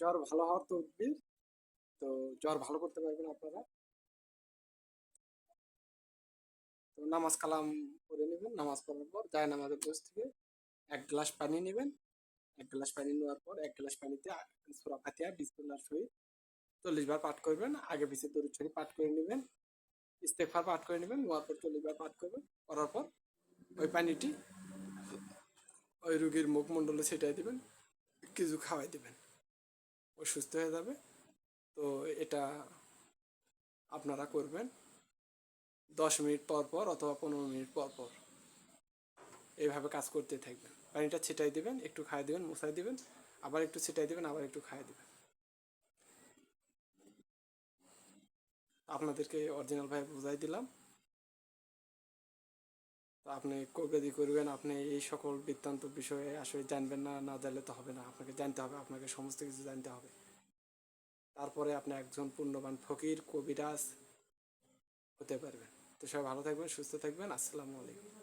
জ্বর ভালো হওয়ার তদবির তো জ্বর ভালো করতে পারবেন আপনারা। তো নামাজ কালাম করে নেবেন, নামাজ পড়ার পর যায় নামাজের বস থেকে এক গ্লাস পানি নেবেন। এক গ্লাস পানি নেওয়ার পর এক গ্লাস পানিতে সুরা ফাতিয়া বিসমিল্লাহর সহিত চল্লিশ বার পাঠ করবেন। আগে পিছিয়ে দরুদ শরীফ পাঠ করে নেবেন, ইস্তেগফার পাঠ করে নেবেন, নেওয়ার পর চল্লিশ বার পাঠ করবেন। করার পর ওই পানিটি ওই রুগীর মুখমণ্ডলে ছিটাই দিবেন, কিছু খাওয়াই দিবেন। ও সুস্থ হয়ে যাবে। তো এটা আপনারা করবেন দশ মিনিট পর পর অথবা পনেরো মিনিট পর পর। এইভাবে কাজ করতে থাকবেন। পানিটা ছিটাই দিবেন, একটু খাই দিবেন মশাই দিবেন, আবার একটু ছিটাই দিবেন, আবার একটু খাই দিবেন। আপনাদেরকে অরিজিনাল ভাবে বুঝাই দিলাম। আপনি কবে করবেন, আপনি এই সকল বৃত্তান্ত বিষয়ে আসলে জানবেন না না জানলে তো হবে না। আপনাকে জানতে হবে, আপনাকে সমস্ত কিছু জানতে হবে। তারপরে আপনি একজন পূর্ণবান ফকির, কবিরাজ হতে পারবেন। তো সবাই ভালো থাকবেন, সুস্থ থাকবেন। আসসালামু আলাইকুম।